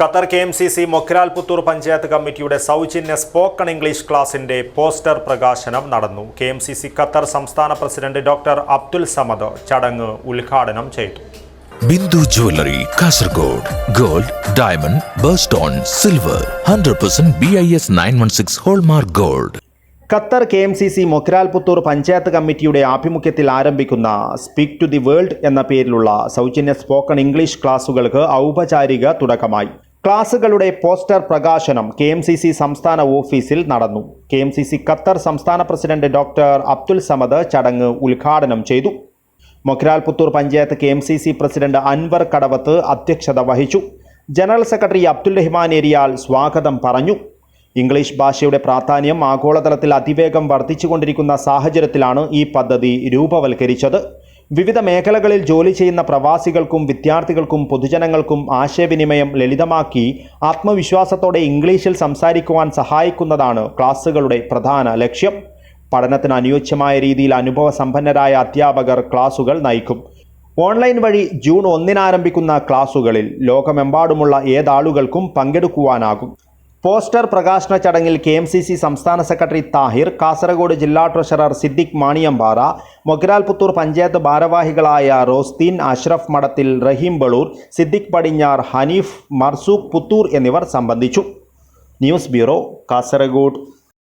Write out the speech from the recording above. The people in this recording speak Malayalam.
Qatar K M C C Mogral Puthur panchayat കമ്മിറ്റിയുടെ സൗജന്യ സ്പോക്കൺ ഇംഗ്ലീഷ് ക്ലാസിന്റെ പോസ്റ്റർ പ്രകാശനം നടന്നു. K M C C Qatar സംസ്ഥാന പ്രസിഡന്റ് ഡോക്ടർ അബ്ദുൽ സമദ് ചടങ്ങ് ഉദ്ഘാടനം ചെയ്തു. Bindu jewellery Kasaragod gold diamond birthstone silver hundred percent B I S nine one six hallmark gold. Qatar K M C C Mogral Puthur panchayat കമ്മിറ്റിയുടെ ആഭിമുഖ്യത്തിൽ ആരംഭിക്കുന്ന സ്പീക്ക് ടു ദി വേൾഡ് എന്ന പേരിലുള്ള സൗജന്യ സ്പോക്കൺ ഇംഗ്ലീഷ് ക്ലാസുകൾക്ക് ഔപചാരിക തുടക്കമായി. ക്ലാസുകളുടെ പോസ്റ്റർ പ്രകാശനം കെ എം സി സി സംസ്ഥാന ഓഫീസിൽ നടന്നു. K M C C Qatar സംസ്ഥാന പ്രസിഡന്റ് ഡോക്ടർ അബ്ദുൽ സമദ് ചടങ്ങ് ഉദ്ഘാടനം ചെയ്തു. Mogral Puthur panchayat K M C C president Anwar Kadavath അധ്യക്ഷത വഹിച്ചു. ജനറൽ സെക്രട്ടറി അബ്ദുൽ റഹ്മാൻ ഏരിയാൽ സ്വാഗതം പറഞ്ഞു. ഇംഗ്ലീഷ് ഭാഷയുടെ പ്രാധാന്യം ആഗോളതലത്തിൽ അതിവേഗം വർദ്ധിച്ചുകൊണ്ടിരിക്കുന്ന സാഹചര്യത്തിലാണ് ഈ പദ്ധതി രൂപവൽക്കരിച്ചത്. വിവിധ മേഖലകളിൽ ജോലി ചെയ്യുന്ന പ്രവാസികൾക്കും വിദ്യാർത്ഥികൾക്കും പൊതുജനങ്ങൾക്കും ആശയവിനിമയം ലളിതമാക്കി ആത്മവിശ്വാസത്തോടെ ഇംഗ്ലീഷിൽ സംസാരിക്കുവാൻ സഹായിക്കുന്നതാണ് ക്ലാസ്സുകളുടെ പ്രധാന ലക്ഷ്യം. പഠനത്തിന് അനുയോജ്യമായ രീതിയിൽ അനുഭവ സമ്പന്നരായ അധ്യാപകർ ക്ലാസുകൾ നയിക്കും. ഓൺലൈൻ വഴി ജൂൺ ഒന്നിന് ആരംഭിക്കുന്ന ക്ലാസുകളിൽ ലോകമെമ്പാടുമുള്ള ഏതാളുകൾക്കും പങ്കെടുക്കുവാനാകും. പോസ്റ്റർ പ്രകാശന ചടങ്ങിൽ കെ എം സി സി സംസ്ഥാന സെക്രട്ടറി താഹിർ കാസർഗോഡ് ജില്ലാ ട്രഷറർ സിദ്ദിഖ് മാണിയമ്പാറ മൊഗ്രാൽപുത്തൂർ പഞ്ചായത്ത് ഭാരവാഹികളായ റോസ്തീൻ അഷ്റഫ് മഠത്തിൽ റഹീം ബളൂർ സിദ്ദിഖ് പടിഞ്ഞാർ ഹനീഫ് മർസൂഖ് പുത്തൂർ എന്നിവർ സംബന്ധിച്ചു. News bureau Kasaragod.